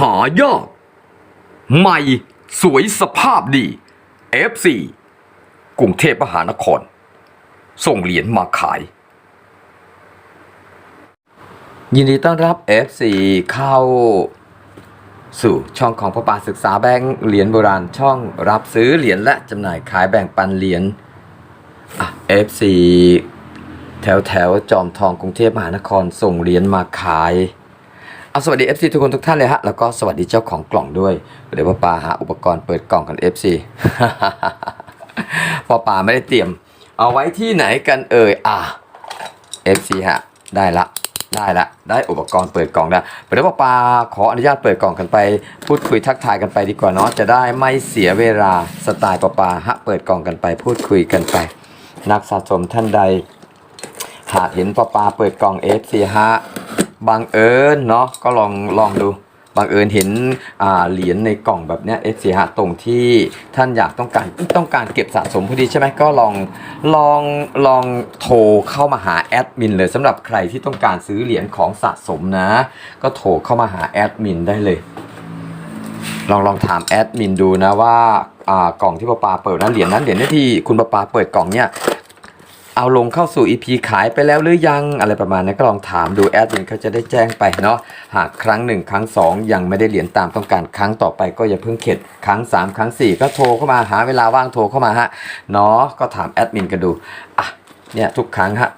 หายากใหม่สวยสภาพดี FC กรุงเทพมหานคร ส่งเหรียญมาขาย ยินดีต้อนรับ FC เข้า สู่ช่องของพระปาศึกษาแบงค์เหรียญโบราณช่องรับซื้อเหรียญและจำหน่ายขายแบ่งปันเหรียญ FC แถวแถวจอมทองกรุงเทพมหานครส่งเหรียญมาขาย เอาสวัสดี FC ทุกคนทุกท่านเลยฮะ แล้วก็สวัสดีเจ้าของกล่องด้วย เดี๋ยวพ่อปาหาอุปกรณ์เปิดกล่องกัน FC พ่อปาไม่ได้เตรียม เอาไว้ที่ไหนกันเอ่ย อะ FC ฮะ ได้ละ ได้ละ ได้อุปกรณ์เปิดกล่องแล้วเดี๋ยวพ่อปาขออนุญาตเปิดกล่องกันไป พูดคุยทักทายกันไปดีกว่าเนาะ จะได้ไม่เสียเวลาสไตล์ปาปาฮะ เปิดกล่องกันไป พูดคุยกันไป นักสะสมท่านใดหากเห็นปลาปาเปิดกล่อง F4 ฮะ บังเอิญเนาะก็ลองลองดูบังเอิญเห็นเหรียญในกล่องแบบเนี้ย F4 ฮะตรงที่ท่านอยากต้องการต้องการเก็บสะสมพอดีใช่ไหมก็ลองลองลองโทรเข้ามาหาแอดมินเลยสำหรับใครที่ต้องการซื้อเหรียญของสะสมนะ ก็โทรเข้ามาหาแอดมินได้เลย ลองลองถามแอดมินดูนะว่าอ่ากล่องที่ปาปาเปิดนั้นเหรียญนั้นเหรียญนี้ที่คุณปาปาเปิดกล่องเนี่ย เอาลงเข้าสู่ EP ขายไปแล้วหรือยังอะไรประมาณนั้นก็ลองถามดูแอดมินเขาจะได้แจ้งไปเนาะหากครั้งหนึ่งครั้งสองยังไม่ได้เหรียญตามต้องการครั้งต่อไปก็อย่าเพิ่งเข็ดครั้งสามครั้งสี่ก็โทรเข้ามาหาเวลาว่างโทรเข้ามาฮะเนาะก็ถามแอดมินกันดูอะเนี่ยทุกครั้งฮะ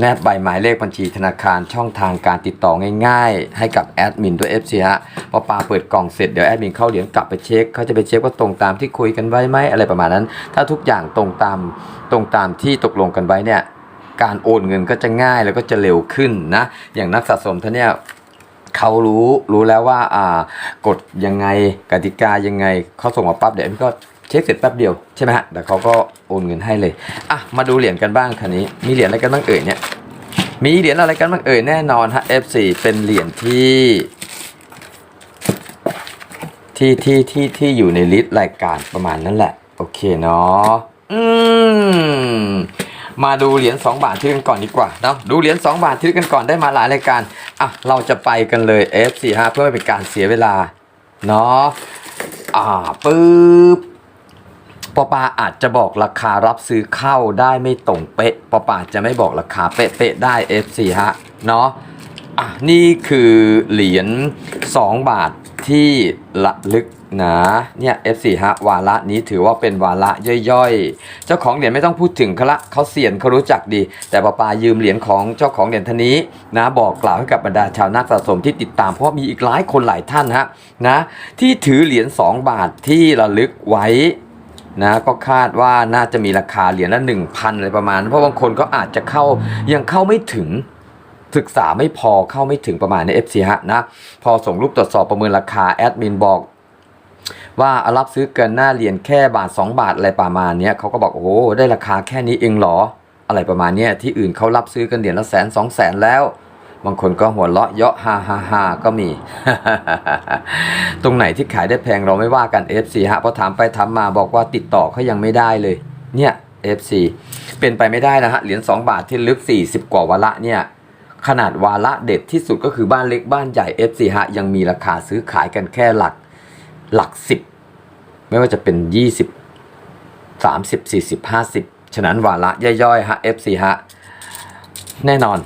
แนบใบหมายเลขบัญชีธนาคารช่องทางการติดต่อง่ายๆ ให้กับแอดมินด้วย FC ฮะพอปาเปิดกล่องเสร็จเดี๋ยวแอดมินเข้าเหรียญกลับไปเช็คเขาจะไปเช็คว่าตรงตามที่คุยกันไว้ไหมอะไรประมาณนั้น ถ้าทุกอย่างตรงตามตรงตามที่ตกลงกันไว้เนี่ยการโอนเงินก็จะง่ายแล้วก็จะเร็วขึ้นนะอย่างนักสะสมท่านเนี่ยเขารู้รู้แล้วว่าอ่ากฎยังไงกติกายังไงเขาส่งมาปั๊บเดี๋ยวมันก็ เช็คเสร็จแป๊บเดียวใช่ไหมฮะแต่เขาก็โอนเงินให้เลยอะมาดูเหรียญกันบ้างคันนี้ มีเหรียญอะไรกันบ้างเอ่ยเนี่ยมีเหรียญอะไรกันบ้างเอ่ยแน่นอนฮะ F4 เป็นเหรียญที่ที่ที่ที่ที่อยู่ในลิสต์รายการประมาณนั้นแหละ โอเคเนาะอืมมาดูเหรียญ2บาทที่กันก่อนดีกว่าเนาะดูเหรียญ2บาทที่กันก่อนได้มาหลายรายการอะเราจะไปกันเลย F45 เพื่อไม่เป็นการเสียเวลาเนาะอ่าปึ๊บ ปอปาอาจจะบอกราคารับซื้อเข้าได้ไม่ตรงเป๊ะปอปาจะไม่บอกราคาเป๊ะๆได้ F4 ฮะเนาะอะนี่คือเหรียญ2 บาทที่ละลึกนะเนี่ย F4 ฮะวาระนี้ถือว่าเป็นวาระย่อยๆ เจ้าของเหรียญไม่ต้องพูดถึงเขาละเขาเสียนเขารู้จักดี แต่ป้าปายืมเหรียญของเจ้าของเหรียญท่านนี้นะบอกกล่าวให้กับบรรดาชาวนักสะสมที่ติดตามเพราะมีอีกหลายคนหลายท่านฮะนะที่ถือเหรียญ2บาทที่ระลึกไว้ นะก็คาดว่าน่าจะมีราคาเหรียญละ1,000อะไรประมาณ เพราะบางคนก็อาจจะเข้ายังเข้าไม่ถึงศึกษาไม่พอเข้าไม่ถึงประมาณใน FC ฮะนะ พอส่งรูปตรวจสอบประเมินราคาแอดมินบอกว่ารับซื้อเกินหน้าเหรียญแค่บาท 2 บาทอะไรประมาณนี้เขาก็บอกโอ้ได้ราคาแค่นี้เองเหรอ อะไรประมาณนี้ที่อื่นเขารับซื้อกันเหรียญละแสนสองแสนแล้ว บางคนก็หัวเราะเยาะฮ่าฮ่าฮ่าก็มี ตรงไหนที่ขายได้แพงเราไม่ว่ากัน FC ฮะพอถามไปถามมาบอกว่าติดต่อเขายังไม่ได้เลย เนี่ย FC เป็นไปไม่ได้นะฮะเหรียญ2บาทที่ลึก 40 กว่าวาระเนี่ยขนาดวาระเด็ดที่สุดก็คือบ้านเล็กบ้านใหญ่ FC ฮะยังมีราคาซื้อขายกันแค่หลักหลักสิบไม่ว่าจะเป็น 20 30 40 50 ฉะนั้นวาระย่อยๆฮะ FC ฮะแน่นอน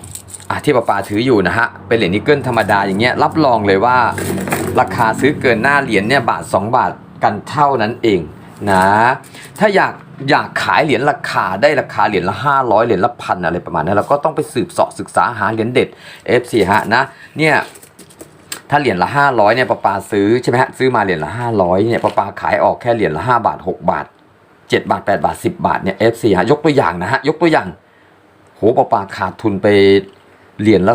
อะที่ป้าปาถืออยู่นะฮะ เป็นเหรียญนิกเกิลธรรมดาอย่างเงี้ยรับรองเลยว่า ราคาซื้อเกินหน้าเหรียญเนี่ยบาท 2 บาทกันเท่านั้นเองนะ ถ้าอยากอยากขายเหรียญราคาได้ราคาเหรียญละ 500เหรียญละพันอะไรประมาณนั้นเราก็ต้องไปสืบเสาะศึกษาหาเหรียญเด็ด FC ฮะนะเนี่ยถ้าเหรียญละ 500เนี่ยปาปาซื้อใช่ไหมฮะซื้อมาเหรียญละ 500เนี่ยปาปาขายออกแค่เหรียญละ 5 บาท 6 บาท 7 บาท 8 บาท 10 บาทเนี่ย FC ฮะยกตัวอย่างนะฮะยกตัวอย่างโหปาปาขาดทุนไป เหรียญละ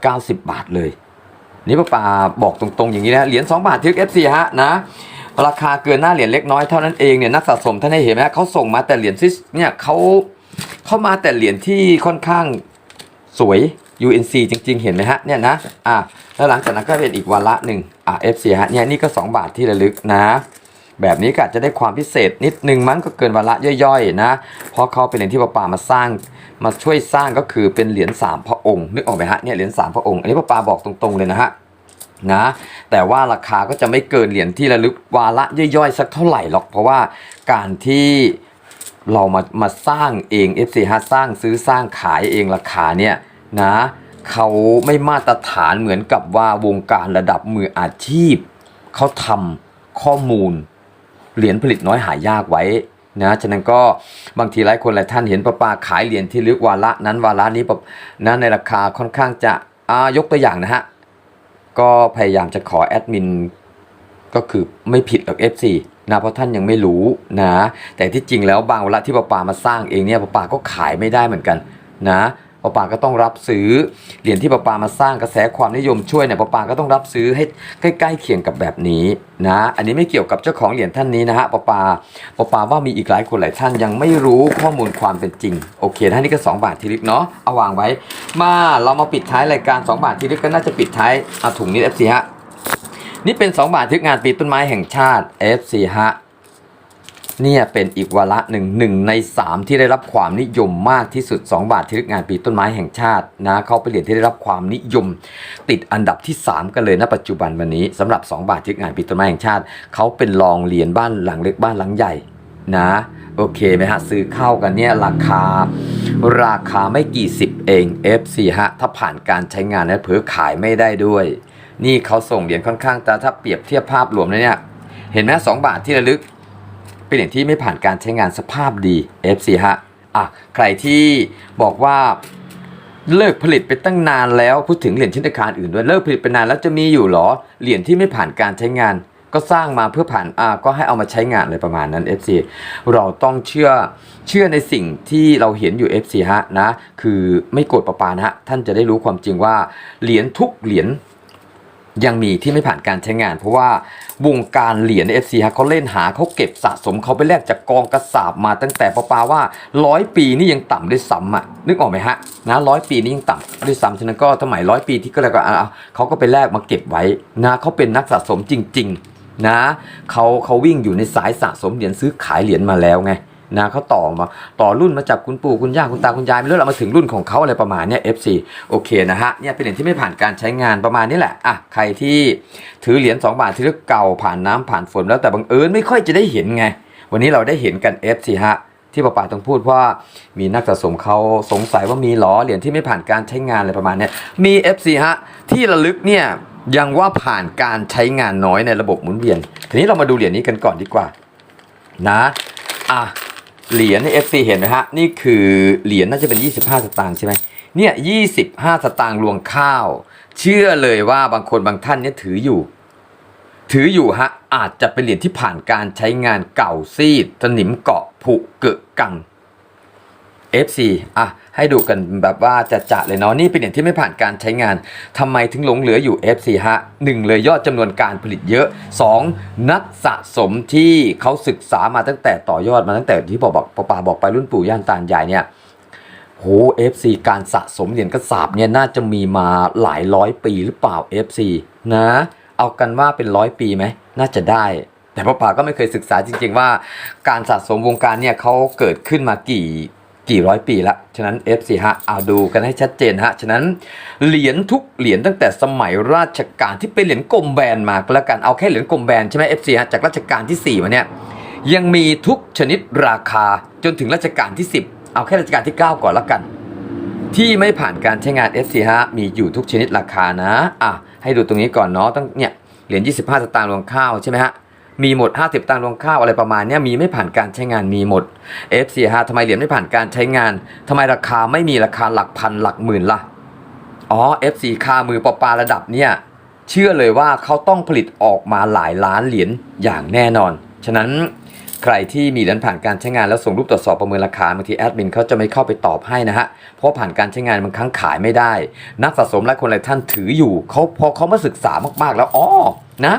490 บาทเลย นี่ป้าปาบอกตรงๆอย่างนี้นะเหรียญ2บาททึก FC ฮะนะราคาเกินหน้าเหรียญเล็กน้อยเท่านั้นเองเนี่ยนักสะสมท่านได้เห็นไหมเขาส่งมาแต่เหรียญที่เนี่ยเขาเข้ามาแต่เหรียญที่ค่อนข้างสวย UNC จริง ๆ เห็นไหมฮะเนี่ยนะอะแล้วหลังจากนั้นก็เป็นอีกวาระหนึ่งอะ FC ฮะเนี่ยนี่ก็ 2 บาทที่ระลึกนะ แบบนี้ก็อาจจะได้ความพิเศษนิดนึงมั้งก็เกินวาระย่อยๆนะ เพราะเขาเป็นเหรียญที่ป้าปามาสร้าง มาช่วยสร้างก็คือเป็นเหรียญสามพระองค์นึกออกไหมฮะเนี่ยเหรียญสามพระองค์อันนี้ป้าปาบอกตรงๆเลยนะฮะนะแต่ว่าราคาก็จะไม่เกินเหรียญที่ระลึกวาระย่อยๆ สักเท่าไหร่หรอก เพราะว่าการที่เรามามาสร้างเอง FC ฮะสร้างซื้อสร้างขายเองราคาเนี่ยนะเขาไม่มาตรฐานเหมือนกับว่าวงการระดับมืออาชีพ เขาทำข้อมูล เหรียญผลิตน้อยหายากไว้นะฉะนั้นก็บางทีหลายคนหลายท่านเห็นประปาขายเหรียญที่ลึกวาระนั้นวาระนี้ปะนะในราคาค่อนข้างจะอายกตัวอย่างนะฮะก็พยายามจะขอแอดมินก็คือไม่ผิดหรอก FC นะเพราะท่านยังไม่รู้นะแต่ที่จริงแล้วบางเวลาที่ปาปามาสร้างเองเนี่ยปาปาก็ขายไม่ได้เหมือนกันนะ ปาปาก็ต้องรับซื้อเหรียญที่ปาปามาสร้างกระแสความนิยมช่วยเนี่ยปาปาก็ต้องรับซื้อให้ใกล้ๆเคียงกับแบบนี้นะ อันนี้ไม่เกี่ยวกับเจ้าของเหรียญท่านนี้นะฮะปาปาปาปาว่ามีอีกหลายคนหลายท่านยังไม่รู้ข้อมูลความเป็นจริงโอเคท่านนี้ก็ 2 บาททีลึกเนาะเอาวางไว้ มาเรามาปิดท้ายรายการ 2 บาททีลึกก็น่าจะปิดท้ายเอาถุงนี้ FC ฮะนี่เป็น 2 บาททึกงานปีต้นไม้แห่งชาติ FC ฮะ เนี่ยเป็นอีกวาระหนึ่งหนึ่งใน 3 ที่ได้รับความนิยมมากที่สุด 2 บาททึกงานปีต้นไม้แห่งชาตินะเขาเป็นเหรียญที่ได้รับความนิยม ติดอันดับที่ 3 กันเลยณปัจจุบันวันนี้สำหรับ 2 บาททึกงานปีต้นไม้แห่งชาติเขาเป็นรองเหรียญบ้านหลังเล็กบ้านหลังใหญ่นะโอเคไหมฮะซื้อเข้ากันเนี่ยราคาราคาไม่กี่สิบเอง FC ฮะถ้าผ่านการใช้งานนะเผลอขายไม่ได้ด้วย นี่เขาส่งเหรียญค่อนข้างแต่ถ้าเปรียบเทียบภาพรวมแล้วเนี่ยเห็นไหมสองบาทที่ระลึก เป็นเหรียญที่ไม่ผ่านการใช้งานสภาพดี FC ฮะอะใครที่บอกว่าเลิกผลิตไปตั้งนานแล้วพูดถึงเหรียญชิ้นราคารอื่นด้วยเลิกผลิตไปนานแล้วจะมีอยู่หรอเหรียญที่ไม่ผ่านการใช้งาน ก็สร้างมาเพื่อผ่านอ่าก็ให้เอามาใช้งานอะไรประมาณนั้น FC เราต้องเชื่อเชื่อในสิ่งที่เราเห็นอยู่ FC ฮะนะคือไม่โกรธประปานะฮะท่านจะได้รู้ความจริงว่าเหรียญทุกเหรียญ ยังมีที่ไม่ผ่านการใช้งาน เพราะว่าวงการเหรียญ FC ฮะเขาเล่นหาเขาเก็บสะสมเขาไปแลกจากกองกระสาบมาตั้งแต่ปะปาว่าร้อยปีนี่ยังต่ำด้วยซ้ำอะนึกออกไหมฮะนะร้อยปีนี่ยังต่ำด้วยซ้ำฉะนั้นก็สมัยร้อยปีที่ก็แล้วก็อะเขาก็ไปแลกมาเก็บไว้นะเขาเป็นนักสะสมจริง ๆ นะเขาเขาวิ่งอยู่ในสายสะสมเหรียญซื้อขายเหรียญมาแล้วไง นะเขาต่อมาต่อรุ่นมาจากคุณปู่คุณย่าคุณตาคุณยายไม่รู้เรามาถึงรุ่นของเขาอะไรประมาณเนี้ย FC โอเคนะฮะเนี่ยเป็นเหรียญที่ไม่ผ่านการใช้งานประมาณนี้แหละอะใครที่ถือเหรียญ2บาทที่เรียกเก่าผ่านน้ำผ่านฝนแล้วแต่บังเอิญไม่ค่อยจะได้เห็นไง วันนี้เราได้เห็นกัน FC ฮะที่ป้าป๋าต้องพูดว่ามีนักสะสมเขาสงสัยว่ามีหรอเหรียญที่ไม่ผ่านการใช้งานอะไรประมาณเนี้ยมี FC ฮะที่ระลึกเนี่ยยังว่าผ่านการใช้งานน้อยในระบบหมุนเวียน ทีนี้เรามาดูเหรียญนี้กันก่อนดีกว่า นะ อะ เหรียญใน FC เห็นไหมฮะ นี่คือเหรียญน่าจะเป็น 25 สตางค์ใช่ไหมเนี่ย25 สตางค์รวงข้าว เชื่อเลยว่าบางคนบางท่านเนี่ยถืออยู่ ถืออยู่ฮะ อาจจะเป็นเหรียญที่ผ่านการใช้งานเก่าซีดสนิมเกาะผุเกะกัง FC อะให้ดูกันแบบว่าจะจะเลยเนาะนี่เป็นเหรียญที่ไม่ผ่านการใช้งานทำไมถึงหลงเหลืออยู่ FC ฮะหนึ่งเลยยอดจำนวนการผลิตเยอะ 2. นักสะสมที่เขาศึกษามาตั้งแต่ต่อยอดมาตั้งแต่ที่บอกบอกปาปาบอกไปรุ่นปู่ย่านตาใหญ่เนี่ยโห FC การสะสมเหรียญกระสาบเนี่ยน่าจะมีมาหลายร้อยปีหรือเปล่า FC นะ เอากันว่าเป็นร้อยปีไหมน่าจะได้ แต่ป้าป๋าก็ไม่เคยศึกษาจริงๆว่า การสะสมวงการเนี่ยเขาเกิดขึ้นมากี่ กี่ร้อยปีละ ฉะนั้น F4 ฮะเอาดูกันให้ชัดเจนฮะ ฉะนั้นเหรียญทุกเหรียญตั้งแต่สมัยราชการที่เป็นเหรียญกลมแบนมาก็แล้วกัน เอาแค่เหรียญกลมแบนใช่ไหม F4 ฮะจากรัชกาลที่ 4 มาเนี่ย ยังมีทุกชนิดราคาจนถึงรัชกาลที่ 10 เอาแค่รัชกาลที่ 9 ก่อนแล้วกัน ที่ไม่ผ่านการใช้งาน F4 ฮะมีอยู่ทุกชนิดราคานะ อะให้ดูตรงนี้ก่อนเนาะต้องเนี่ยเหรียญ25 สตางค์รวงข้าวใช่ไหมฮะ มีหมด 50ตังค์รวงข้าวอะไรประมาณเนี้ยมีไม่ผ่านการใช้งานมีหมด F4 ฮะทำไมเหรียญไม่ผ่านการใช้งานทำไมราคาไม่มีราคาหลักพันหลักหมื่นล่ะอ๋อ F4 คามือปอปาระดับเนี่ยเชื่อเลยว่าเขาต้องผลิตออกมาหลายล้านเหรียญอย่างแน่นอน ฉะนั้นใครที่มีเหรียญผ่านการใช้งานแล้วส่งรูปตรวจสอบประเมินราคาบางทีแอดมินเขาจะไม่เข้าไปตอบให้นะฮะ เพราะผ่านการใช้งานบางครั้งขายไม่ได้ นักสะสมและคนหลายท่านถืออยู่เขาพอเขามาศึกษามากๆแล้วอ๋อนะ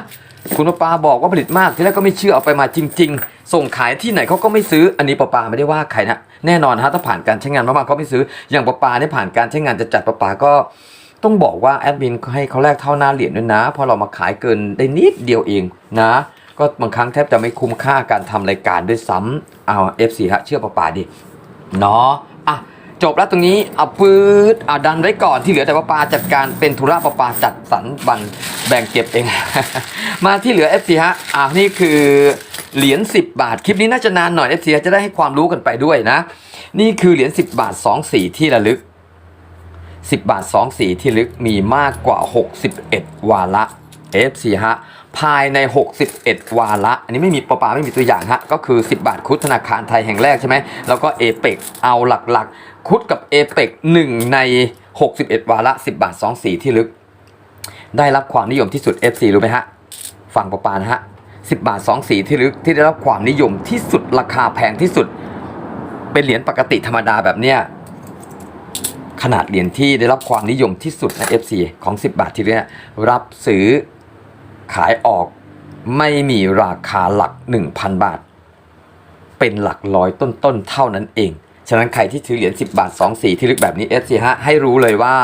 คุณปาปาบอกว่าผลิตมากที่แรกก็ไม่เชื่อเอาไปมาจริง ๆ ส่งขายที่ไหนเขาก็ไม่ซื้ออันนี้ปาปาไม่ได้ว่าใครนะแน่นอนฮะถ้าผ่านการใช้งานมากๆเขาไม่ซื้อ อย่างปาปาเนี่ยผ่านการใช้งานจะจัดปาปาก็ต้องบอกว่าแอดมินให้เขาแลกเท่าหน้าเหรียญด้วยนะพราะเรามาขายเกินได้นิดเดียวเองนะ ก็บางครั้งแทบจะไม่คุ้มค่าการทำรายการด้วยซ้ำเอา F4 ฮะเชื่อปาปาดิเนาะ จบแล้วตรงนี้เอาปืดเอาดันไว้ก่อนที่เหลือแต่ประปาจัดการเป็นธุระประปาจัดสรรบันแบ่งเก็บเอง มาที่เหลือ FC ฮะอ่านี่คือเหรียญ10 บาท คลิปนี้น่าจะนานหน่อย FC ฮะจะได้ให้ความรู้กันไปด้วยนะ นี่คือเหรียญ10 บาท 2 สีที่ระลึก 10 บาท 2 สีที่ลึกมีมากกว่า 61 วาระ FC ฮะ ภายใน 61 วาระ อันนี้ไม่มีประปาไม่มีตัวอย่างฮะ ก็คือ 10 บาทคุดธนาคารไทยแห่งแรกใช่ไหม แล้วก็เอเปกเอาหลักๆ คุดกับเอเปก1ใน 61 วาระ 10 บาท2สีที่ลึก ได้รับความนิยมที่สุด FC รู้ไหมฮะฟังประปานะฮะ 10 บาท2สีที่ลึกที่ได้รับความนิยมที่สุดราคาแพงที่สุด เป็นเหรียญปกติธรรมดาแบบเนี้ยขนาดเหรียญที่ได้รับความนิยมที่สุดใน FC ของ 10 บาททีเนี้ยรับซื้อ ขายออกไม่มีราคาหลัก 1,000 บาท เป็นหลักร้อยต้นๆเท่านั้นเอง ฉะนั้นใครที่ถือเหรียญ10 บาท 2 สีที่ลึกแบบนี้ FC ฮะให้รู้เลยว่า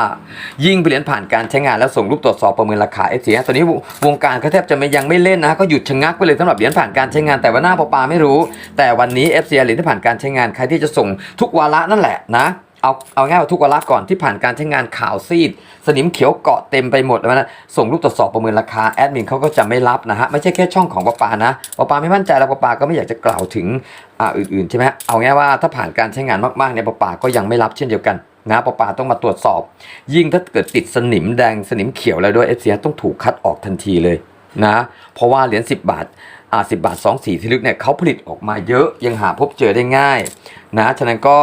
ยิ่งเป็นเหรียญผ่านการใช้งานแล้วส่งรูปตรวจสอบประเมินราคา FC ฮะตอนนี้วงการก็แทบจะไม่ยังไม่เล่นนะ ก็หยุดชะงักไปเลยสำหรับเหรียญผ่านการใช้งานแต่ว่าหน้าปอปาไม่รู้ แต่วันนี้ FC เหรียญที่ผ่านการใช้งานใครที่จะส่งทุกวาระนั่นแหละนะ เอาเอาง่ายว่าทุกวาระก่อนที่ผ่านการใช้งานข่าวซีด สนิมเขียวเกาะเต็มไปหมดแล้วนะส่งรูปตรวจสอบประเมินราคาแอดมินเขาก็จะไม่รับนะฮะไม่ใช่แค่ช่องของปะปานะปะปาไม่มั่นใจแล้วปะปาก็ไม่อยากจะกล่าวถึงอ่าอื่นๆใช่ไหมเอาง่ายว่าถ้าผ่านการใช้งานมากๆเนี่ยปะปาก็ยังไม่รับเช่นเดียวกันนะปะปาต้องมาตรวจสอบ ยิ่งถ้าเกิดติดสนิมแดงสนิมเขียวแล้วด้วยเอฟซียต้องถูกคัดออกทันทีเลยนะเพราะว่าเหรียญ10 บาทอ่าสิบาท 2 สีที่ลึกเนี่ยเขาผลิตออกมาเยอะยังหาพบเจอได้ง่ายนะฉะนั้นก็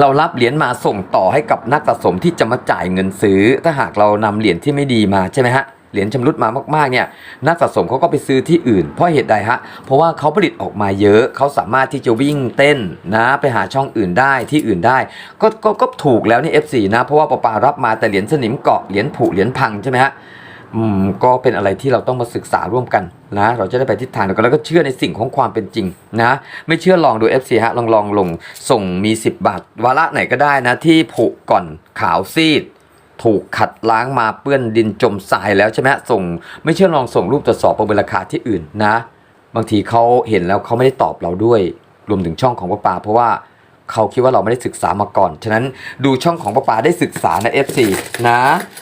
เรารับเหรียญมาส่งต่อให้กับนักสะสมที่จะมาจ่ายเงินซื้อ ถ้าหากเรานำเหรียญที่ไม่ดีมาใช่ไหมฮะเหรียญชำรุดมามากๆเนี่ยนักสะสมเขาก็ไปซื้อที่อื่น เพราะเหตุใดฮะเพราะว่าเขาผลิตออกมาเยอะเขาสามารถที่จะวิ่งเต้นนะไปหาช่องอื่นได้ที่อื่นได้ ก็ก็ก็ถูกแล้วนี่ F4 นะเพราะว่าปปารับมาแต่เหรียญสนิมเกาะเหรียญผุเหรียญพังใช่ไหมฮะ ก็เป็นอะไรที่เราต้องมาศึกษาร่วมกันนะเราจะได้ไปทิศทางเดียวกันแล้วก็เชื่อในสิ่งของความเป็นจริงนะไม่เชื่อลองดู FC ฮะลองลองลงส่งมี 10 บาท วาระไหนก็ได้นะ ที่ผุก่อนขาวซีด ถูกขัดล้างมาเปื้อนดินจมทรายแล้วใช่ไหมส่ง ไม่เชื่อลองส่งรูปตรวจสอบประเมินราคาที่อื่นนะ บางทีเขาเห็นแล้วเขาไม่ได้ตอบเราด้วย รวมถึงช่องของป้าปาเพราะว่า เขาคิดว่าเราไม่ได้ศึกษามาก่อน ฉะนั้นดูช่องของป้าปาได้ศึกษานะ F4 นะ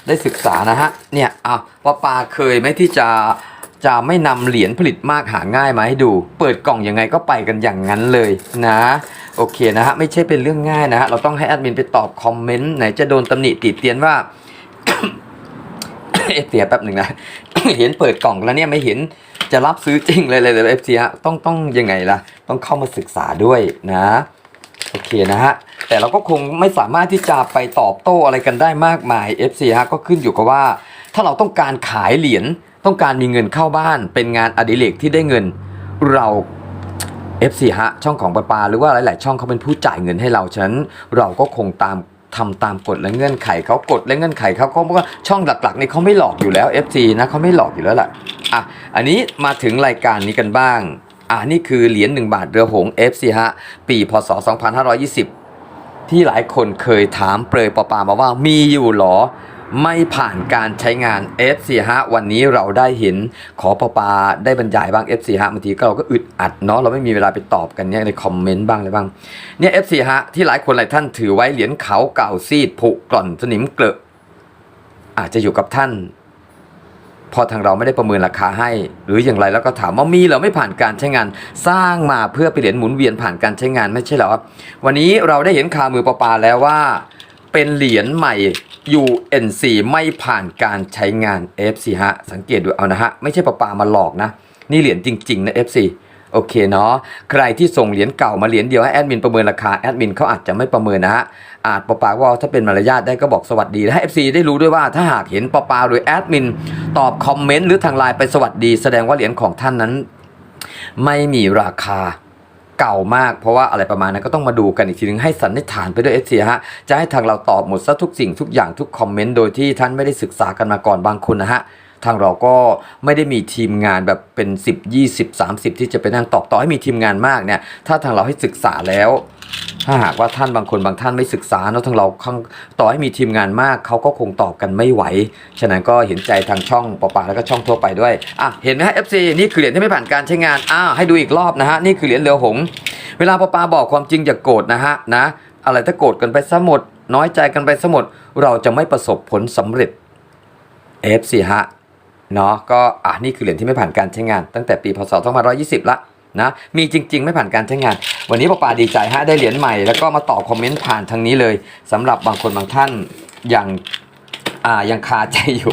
ได้ศึกษานะฮะ เนี่ยอะป้าปาเคยไหมที่จะจะไม่นำเหรียญผลิตมากหาง่ายมาให้ดู เปิดกล่องยังไงก็ไปกันอย่างนั้นเลยนะ โอเคนะฮะ ไม่ใช่เป็นเรื่องง่ายนะฮะ เราต้องให้แอดมินไปตอบคอมเมนต์ไหนจะโดนตำหนิติเตียนว่าเอฟเสียแป๊บหนึ่งนะ เห็นเปิดกล่องแล้วเนี่ยไม่เห็นจะรับซื้อจริงเลยเลยเอฟซีฮะต้องต้องยังไงล่ะ ต้องเข้ามาศึกษาด้วยนะ โอเคนะฮะแต่เราก็คงไม่สามารถที่จะไปตอบโต้อะไรกันได้มากมาย FC ฮะก็ขึ้นอยู่กับว่า ถ้าเราต้องการขายเหรียญต้องการมีเงินเข้าบ้าน เป็นงานอดิเรกที่ได้เงินเรา FC ฮะช่องของปาปาหรือว่าหลาย ๆ ช่องเขาเป็นผู้จ่ายเงินให้เราฉะนั้นเราก็คงตามทำตามกฎและเงื่อนไขเขากฎและเงื่อนไขเขาเขาบอกว่าช่องหลักๆนี่เขาไม่หลอกอยู่แล้ว FC นะเขาไม่หลอกอยู่แล้วแหละอะอันนี้มาถึงรายการนี้กันบ้าง อ่านี่คือเหรียญ1บาทเรือหง FC ฮะ ปีพศ 2520 ที่หลายคนเคยถามเปรยปอปามาว่ามีอยู่หรอ ไม่ผ่านการใช้งาน FC ฮะวันนี้เราได้เห็นขอปอปาได้บรรยายบ้าง FC ฮะบางทีก็เราก็อึดอัดเนาะเราไม่มีเวลาไปตอบกันเนี่ยในคอมเมนต์บ้างอะไรบ้างเนี่ย FC ฮะที่หลายคนหลายท่านถือไว้เหรียญเขาเก่าซีดผุกร่อนสนิมเกลอะอาจจะอยู่กับท่าน พอทางเราไม่ได้ประเมินราคาให้ หรืออย่างไรแล้วก็ถามว่ามีเหรอไม่ผ่านการใช้งาน สร้างมาเพื่อไปเหรียญหมุนเวียนผ่านการใช้งานไม่ใช่เหรอวันนี้เราได้เห็นข่าวมือปลาปาแล้วว่า เป็นเหรียญใหม่ UNC ไม่ผ่านการใช้งาน FC ฮะสังเกตดูเอานะฮะไม่ใช่ปลาปามาหลอกนะ นี่เหรียญจริงๆนะ FC โอเคเนาะใครที่ส่งเหรียญเก่ามาเหรียญเดียวให้แอดมินประเมินราคาแอดมินเขาอาจจะไม่ประเมินนะฮะอาจปะปาว่าถ้าเป็นมารยาทได้ก็บอกสวัสดีและให้ FC ได้รู้ด้วยว่าถ้าหากเห็นปะปาหรือแอดมินตอบคอมเมนต์หรือทางไลน์ไปสวัสดี แสดงว่าเหรียญของท่านนั้น ไม่มีราคาเก่ามากเพราะว่าอะไรประมาณนั้นก็ต้องมาดูกันอีกทีนึงให้สันนิษฐานไปด้วยเอฟซีฮะจะให้ทางเราตอบหมดซะทุกสิ่งทุกอย่างทุกคอมเมนต์โดยที่ท่านไม่ได้ศึกษากันมาก่อนบางคนนะฮะ ทางเราก็ไม่ได้มีทีมงานแบบเป็น 10 20 30 ที่จะไปนั่งตอบต่อให้มีทีมงานมากเนี่ยถ้าทางเราให้ศึกษาแล้ว ถ้าหากว่าท่านบางคนบางท่านไม่ศึกษาเนาะทางเราข้างต่อให้มีทีมงานมากเขาก็คงตอบกันไม่ไหว ฉะนั้นก็เห็นใจทางช่องปอปาแล้วก็ช่องทั่วไปด้วยอะเห็นไหมฮะ FC นี่คือเหรียญที่ไม่ผ่านการใช้งานอ้าวให้ดูอีกรอบนะฮะนี่คือเหรียญเรือหงเวลาปอปาบอกความจริงอย่าโกรธนะฮะนะอะไรถ้าโกรธกันไปซะหมด น้อยใจกันไปซะหมด เราจะไม่ประสบผลสำเร็จ F4 ฮะ เนาะก็อะนี่คือเหรียญที่ไม่ผ่านการใช้งาน ตั้งแต่ปีพศ2520 ละนะมีจริง ๆ ไม่ผ่านการใช้งาน วันนี้ป้าปาดีใจฮะได้เหรียญใหม่แล้วก็มาตอบคอมเมนต์ผ่านทางนี้เลยสำหรับบางคนบางท่านยังอ่ายังคาใจอยู่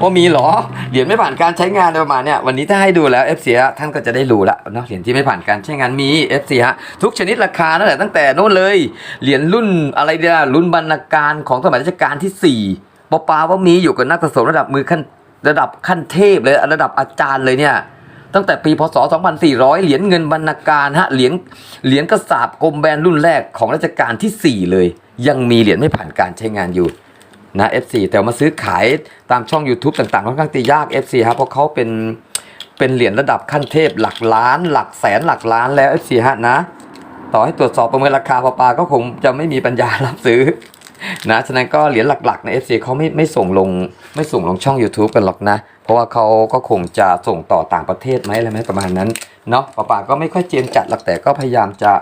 ว่ามีเหรอเหรียญไม่ผ่านการใช้งานประมาณเนี้ยวันนี้ถ้าให้ดูแล้ว FC ฮะท่านก็จะได้รู้ละเนาะเหรียญที่ไม่ผ่านการใช้งานมี FC ฮะทุกชนิดราคานั่นแหละตั้งแต่โน่นเลยเหรียญรุ่นอะไรเดียรุ่นบรรณาการของสมัยรัชกาลที่สี่ปปาว่ามีอยู่กับนักสะสมระดับมือขั้น ระดับขั้นเทพเลยระดับอาจารย์เลยเนี่ยตั้งแต่ปีพศ 2400 เหรียญเงินบรรณาการฮะเหรียญเหรียญกระสาบกรมแบนรุ่นแรกของรัชกาลที่ 4 เลย ยังมีเหรียญไม่ผ่านการใช้งานอยู่นะ F4 แต่มาซื้อขายตามช่อง YouTube ต่างๆค่อนข้างตียาก F4 ฮะเพราะเขาเป็นเป็นเหรียญระดับขั้นเทพหลักล้าน หลักแสนหลักล้านแล้ว F4 ฮะนะ ต่อให้ตรวจสอบประเมินราคาปลาปาก็คงจะไม่มีปัญญารับซื้อ นะฉะนั้นก็เหรียญหลักๆใน FC เขาไม่ไม่ส่งลงไม่ส่งลงช่อง YouTube กันหรอกนะ เพราะว่าเขาก็คงจะส่งต่อต่างประเทศไหมอะไรไหมประมาณนั้นเนาะป้าปาก็ไม่ค่อยเจียนจัดหรอกแต่ก็พยายามจะ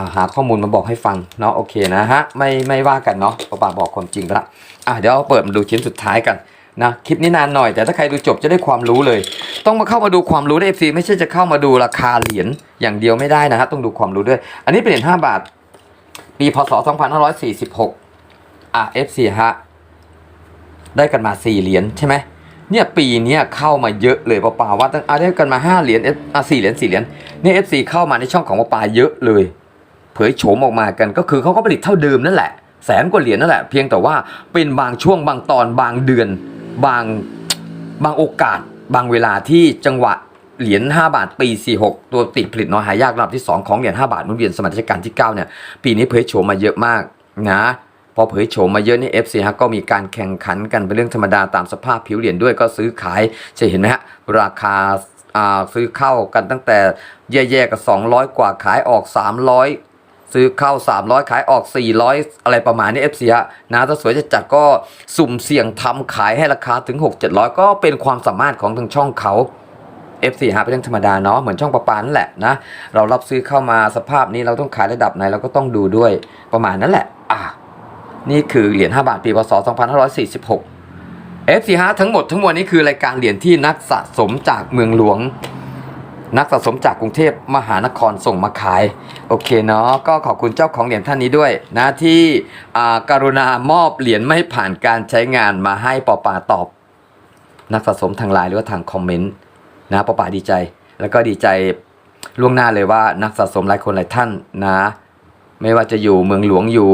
าหาข้อมูลมาบอกให้ฟังเนาะโอเคนะฮะไม่ไม่ว่ากันเนาะป้าปาบอกความจริงไปละอะเดี๋ยวเราเปิดมาดูชิ้นสุดท้ายกันนะคลิปนี้นานหน่อยแต่ถ้าใครดูจบจะได้ความรู้เลย ต้องมาเข้ามาดูความรู้ได้ FC ไม่ใช่จะเข้ามาดูราคาเหรียญอย่างเดียวไม่ได้นะฮะต้องดูความรู้ด้วย อันนี้เป็นเหรียญ5บาท ปีพศ2546 อะ F4 ฮะ ได้กันมา4เหรียญใช่ไหมเนี่ยปีนี้เข้ามาเยอะเลยปะปาว่าตั้งอะได้กันมา5เหรียญ F อะ4เหรียญ4เหรียญเนี่ย F4 เข้ามาในช่องของปะปาเยอะเลย เผยโฉมออกมากันก็คือเขาก็ผลิตเท่าเดิมนั่นแหละแสนกว่าเหรียญนั่นแหละเพียงแต่ว่าเป็นบางช่วงบางตอนบางเดือน บางบางโอกาส บางเวลาที่จังหวะเหรียญ5บาทปี 46 ตัวติดผลิตน้อยหายากลำดับที่ 2 ของเหรียญ5บาทมุนเวียนสมัยรัชกาลที่9เนี่ยปีนี้เผยโฉมมาเยอะมากนะ อเผยโฉมมาเยอะนี่ FC ฮะก็มีการแข่งขันกันเป็นเรื่องธรรมดาตามสภาพผิวเหรียญด้วยก็ซื้อขายจะเห็นไหมฮะราคาอ่าซื้อเข้ากันตั้งแต่แย่ๆกับ 200 กว่าขายออก 300 ซื้อเข้า 300 ขายออก 400 อะไรประมาณนี้ FC ฮะนะถ้าสวยจะจัดก็สุ่มเสี่ยงทำขายให้ราคาถึง 6 700 ก็เป็นความสามารถของทางช่องเขา F4 หาเป็นเรื่องธรรมดาเนาะเหมือนช่องประปานั่นแหละนะเรารับซื้อเข้ามาสภาพนี้เราต้องขายระดับไหนเราก็ต้องดูด้วยประมาณนั้นแหละอะ นี่คือเหรียญ5บาทปีพศ 2546 F4 หาทั้งหมดทั้งมวลนี้คือรายการเหรียญที่นักสะสมจากเมืองหลวง นักสะสมจากกรุงเทพมหานครส่งมาขาย โอเคเนาะก็ขอบคุณเจ้าของเหรียญท่านนี้ด้วยนะที่อาการุณามอบเหรียญไม่ผ่านการใช้งานมาให้ปอปาตอบ นักสะสมทางไลน์หรือว่าทางคอมเมนต์นะปอปาดีใจ แล้วก็ดีใจล่วงหน้าเลยว่านักสะสมหลายคนหลายท่านนะ ไม่ว่าจะอยู่เมืองหลวงอยู่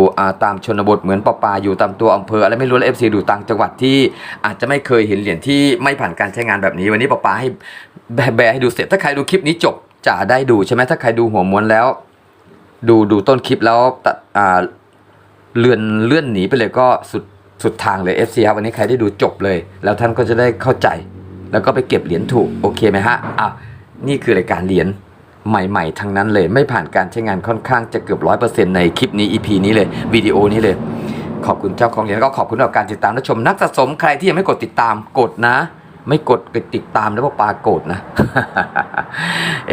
ตามชนบทเหมือนปอปาอยู่ตามตัวอำเภออะไรไม่รู้แล้วเอฟซีดูต่างจังหวัดที่อาจจะไม่เคยเห็นเหรียญที่ไม่ผ่านการใช้งานแบบนี้ วันนี้ปอปาให้แบะแบให้ดูเสร็จถ้าใครดูคลิปนี้จบจะได้ดูใช่ไหมถ้าใครดูหัวม้วนแล้ว ดูดูต้นคลิปแล้วตัดเลื่อนเลื่อนหนีไปเลยก็สุดสุดทางเลย FC ครับวันนี้ใครได้ดูจบเลย แล้วท่านก็จะได้เข้าใจ แล้วก็ไปเก็บเหรียญถูกโอเคไหมฮะอะนี่คือรายการเหรียญ ใหม่ๆ ทั้งนั้นเลย ไม่ผ่านการใช้งานค่อนข้างจะเกือบร้อยเปอร์เซ็นต์ในคลิปนี้ EP นี้เลยวิดีโอนี้เลย ขอบคุณเจ้าของเหรียญแล้วก็ขอบคุณสำหรับการติดตามและชมนักสะสมใครที่ยังไม่กดติดตามกดนะ ไม่กดกดติดตามแล้วว่าปาโกรธนะ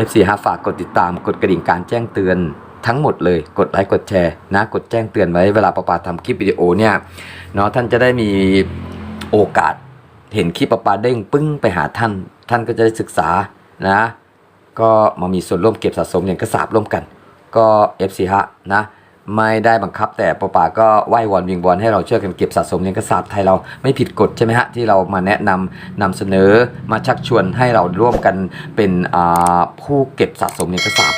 FC ฮะฝากกดติดตามกดกระดิ่งการแจ้งเตือนทั้งหมดเลยกดไลค์กดแชร์นะ กดแจ้งเตือนไว้เวลาปาปาทำคลิปวิดีโอเนี่ยเนาะท่านจะได้มีโอกาสเห็นคลิปปาปาเด้งปึ้งไปหาท่าน ท่านก็จะได้ศึกษานะ ก็มามีส่วนร่วมเก็บสะสมเหรียญกระสาบร่วมกัน ก็ FC ฮะนะไม่ได้บังคับแต่ปาปาก็ไหว้วอนวิงวอนให้เราช่วยกันเก็บสะสมเหรียญกระสาบไทยเราไม่ผิดกฎใช่ไหมฮะที่เรามาแนะนำนำเสนอมาชักชวนให้เราร่วมกันเป็นอ่าผู้เก็บสะสมเหรียญกระสาบ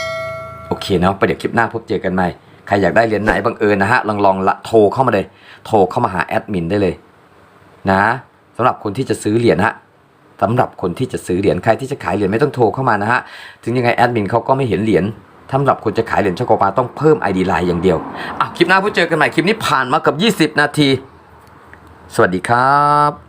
โอเคเนาะไปเดี๋ยวคลิปหน้าพบเจอกันใหม่ใครอยากได้เหรียญไหนบังเอิญนะฮะลองลองละโทรเข้ามาเลย โทรเข้ามาหาแอดมินได้เลยนะสำหรับคนที่จะซื้อเหรียญฮะ สำหรับคนที่จะซื้อเหรียญใครที่จะขายเหรียญไม่ต้องโทรเข้ามานะฮะถึงยังไงแอดมินเขาก็ไม่เห็นเหรียญสำหรับคนจะขายเหรียญช็อกโกปาต้องเพิ่ม ID ไลน์อย่างเดียวอะคลิปหน้าพบเจอกันใหม่คลิปนี้ผ่านมากับ 20 นาที สวัสดีครับ